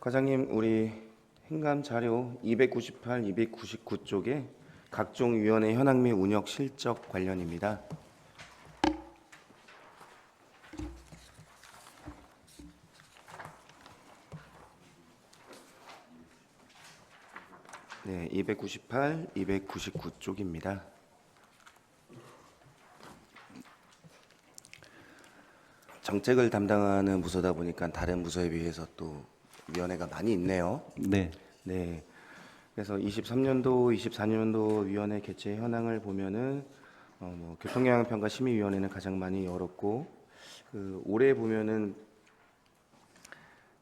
과장님, 우리 행감 자료 298, 299 쪽에 각종 위원회 현황 및 운영 실적 관련입니다. 네, 298, 299 쪽입니다. 정책을 담당하는 부서다 보니까 다른 부서에 비해서 또 위원회가 많이 있네요. 네. 네. 그래서 23년도, 24년도 위원회 개최 현황을 보면은 어, 뭐 교통영향평가 심의위원회는 가장 많이 열었고 그 올해 보면은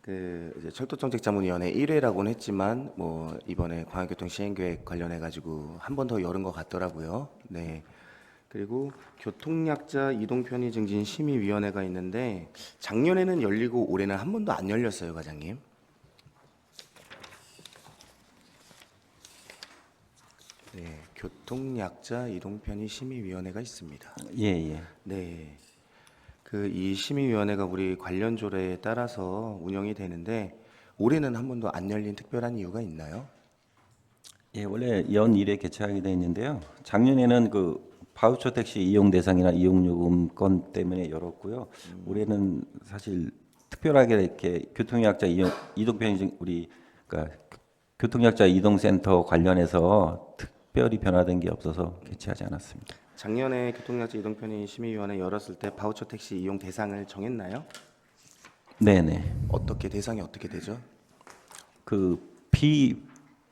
그 이제 철도정책자문위원회 1회라고는 했지만 뭐 이번에 광역교통 시행계획 관련해 가지고 한 번 더 열은 것 같더라고요. 네. 그리고 교통약자 이동편의 증진 심의위원회가 있는데 작년에는 열리고 올해는 한 번도 안 열렸어요, 과장님. 네, 교통약자 이동편의 심의위원회가 있습니다. 예, 예. 네. 그 이 심의위원회가 우리 관련 조례에 따라서 운영이 되는데 올해는 한 번도 안 열린 특별한 이유가 있나요? 예, 원래 연 1회 개최하게 돼 있는데요. 작년에는 그 바우처 택시 이용 대상이나 이용 요금 건 때문에 열었고요. 올해는 사실 특별하게 이렇게 교통약자 이용 이동 편의 우리 그러니까 교통약자 이동센터 관련해서 특 별히 변화된 게 없어서 개최하지 않았습니다. 작년에 교통약자 이동편의 심의위원회 열었을 때 바우처 택시 이용 대상을 정했나요? 네, 네. 어떻게 대상이 어떻게 되죠? 그비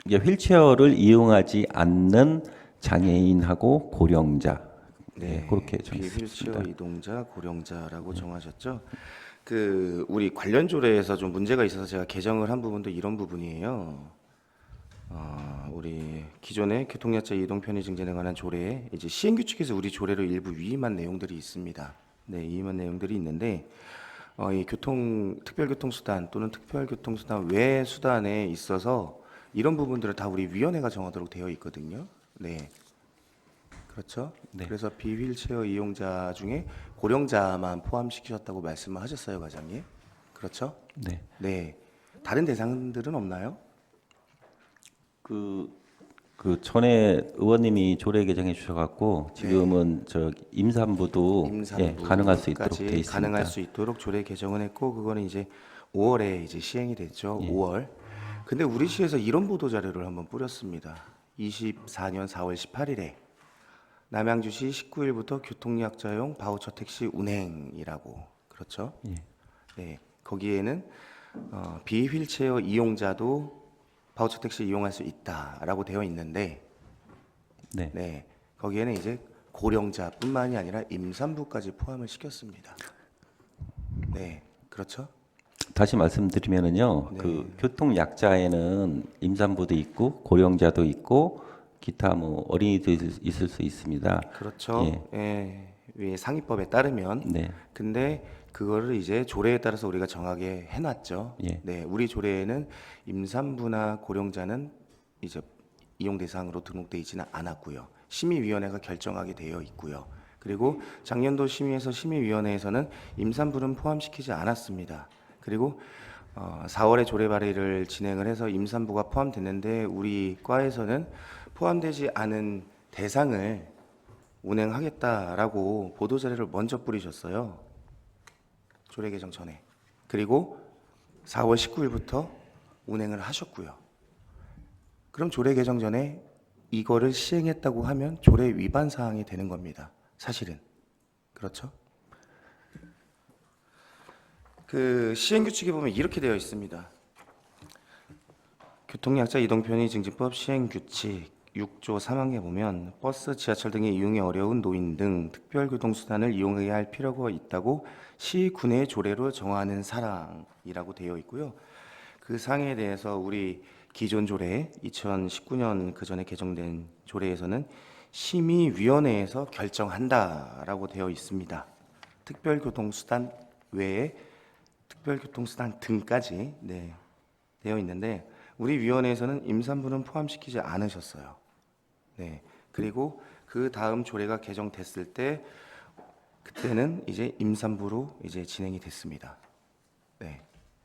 휠체어를 이용하지 않는 장애인하고 고령자 네, 그렇게 비휠체어 정했습니다. 이동자, 고령자라고 정하셨죠. 그 우리 관련 조례에서 좀 문제가 있어서 제가 개정을 한 부분도 이런 부분이에요. 어, 우리 기존의 교통약자 이동 편의 증 진에 관한 조례에 이제 시행 규칙에서 우리 조례로 일부 위임한 내용들이 있습니다. 네, 위임한 내용들이 있는데 어, 이 교통 특별교통수단 또는 특별교통수단 외 수단에 있어서 이런 부분들을 다 우리 위원회가 정하도록 되어 있거든요. 네. 그렇죠. 네. 그래서 비휠체어 이용자 중에 고령자만 포함시키셨다고 말씀을 하셨어요, 과장님. 그렇죠? 네. 네. 다른 대상들은 없나요? 그, 그 전에 의원님이 조례 개정해 주셔갖고 지금은 저 임산부도 예, 가능할 수 있도록 돼 임산부까지 있습니다. 가능할 수 있도록 조례 개정을 했고 그거는 이제 5월에 이제 시행이 됐죠. 예. 5월. 근데 우리 시에서 이런 보도 자료를 한번 뿌렸습니다. 24년 4월 18일에 남양주시 19일부터 교통약자용 바우처 택시 운행이라고 그렇죠? 예. 네, 거기에는 어, 비휠체어 이용자도 바우처 택시 이용할 수 있다라고 되어 있는데 네. 네, 거기에는 이제 고령자뿐만이 아니라 임산부까지 포함을 시켰습니다. 네, 그렇죠? 다시 말씀드리면은요, 네. 그 교통 약자에는 임산부도 있고 고령자도 있고 기타 뭐 어린이도 있을- 있을 수 있습니다. 그렇죠. 예, 위 상위법에 따르면 네, 근데 그거를 이제 조례에 따라서 우리가 정하게 해놨죠. 예. 네, 우리 조례에는 임산부나 고령자는 이제 이용 대상으로 등록돼 있지는 않았고요. 심의위원회가 결정하게 되어 있고요. 그리고 작년도 심의에서 심의위원회에서는 임산부는 포함시키지 않았습니다. 그리고 어, 4월에 조례 발의를 진행을 해서 임산부가 포함됐는데 우리 과에서는 포함되지 않은 대상을 운행하겠다라고 보도 자료를 먼저 뿌리셨어요. 조례 개정 전에. 그리고 4월 19일부터 운행을 하셨고요. 그럼 조례 개정 전에 이거를 시행했다고 하면 조례 위반 사항이 되는 겁니다. 사실은. 그렇죠? 그 시행 규칙에 보면 이렇게 되어 있습니다. 교통약자 이동편의 증진법 시행 규칙 6조 3항에 보면 버스, 지하철 등의 이용이 어려운 노인 등 특별교통수단을 이용해야 할 필요가 있다고 시 군의 조례로 정하는 사항이라고 되어 있고요. 그 사항에 대해서 우리 기존 조례 2019년 그 전에 개정된 조례에서는 심의위원회에서 결정한다라고 되어 있습니다. 특별교통수단 외에 특별교통수단 등까지 네, 되어 있는데 우리 위원회에서는 임산부는 포함시키지 않으셨어요. 네. 그리고 그 다음 조례가 개정됐을 때 그때는 이제 임산부로 이제 진행이 됐습니다. 네.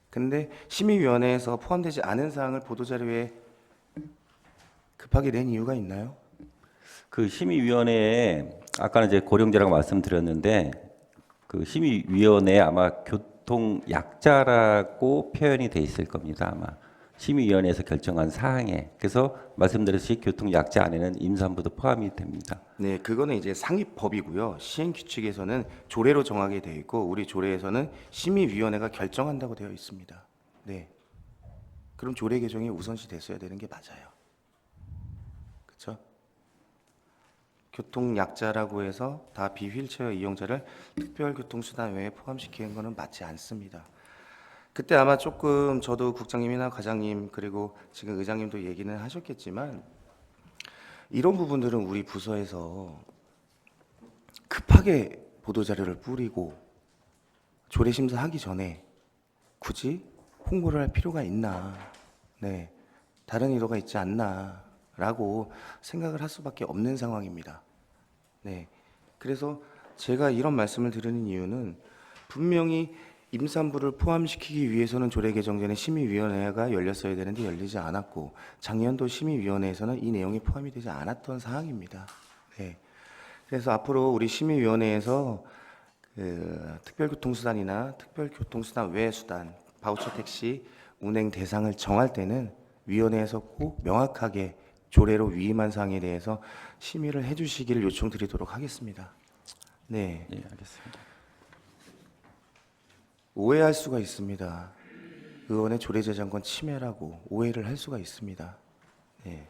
근데 심의위원회에서 포함되지 않은 사항을 보도자료에 급하게 낸 이유가 있나요? 그 심의위원회에 아까는 이제 고령자라고 말씀드렸는데 그 심의위원회 아마 교통 약자라고 표현이 돼 있을 겁니다 아마 심의위원회에서 결정한 사항에 그래서 말씀드렸듯이 교통 약자 안에는 임산부도 포함이 됩니다. 네, 그거는 이제 상위법이고요. 시행 규칙에서는 조례로 정하게 되어 있고 우리 조례에서는 심의위원회가 결정한다고 되어 있습니다. 네. 그럼 조례 개정이 우선시 됐어야 되는 게 맞아요. 그렇죠? 교통 약자라고 해서 다 비휠체어 이용자를 특별교통수단 외에 포함시키는 것은 맞지 않습니다. 그때 아마 조금 저도 국장님이나 과장님 그리고 지금 의장님도 얘기는 하셨겠지만 이런 부분들은 우리 부서에서 급하게 보도 자료를 뿌리고 조례 심사하기 전에 굳이 홍보를 할 필요가 있나? 네, 다른 의도가 있지 않나라고 생각을 할 수밖에 없는 상황입니다. 네, 그래서 제가 이런 말씀을 드리는 이유는 분명히 임산부를 포함시키기 위해서는 조례 개정 전에 심의위원회가 열렸어야 되는데 열리지 않았고 작년도 심의위원회에서는 이 내용이 포함이 되지 않았던 사항입니다. 네. 그래서 앞으로 우리 심의위원회에서 그 특별교통수단이나 특별교통수단 외 수단, 바우처 택시 운행 대상을 정할 때는 위원회에서 꼭 명확하게 조례로 위임한 사항에 대해서 심의를 해주시기를 요청드리도록 하겠습니다. 네. 네, 알겠습니다. 오해할 수가 있습니다. 의원의 조례재정권 침해라고 오해를 할 수가 있습니다. 네.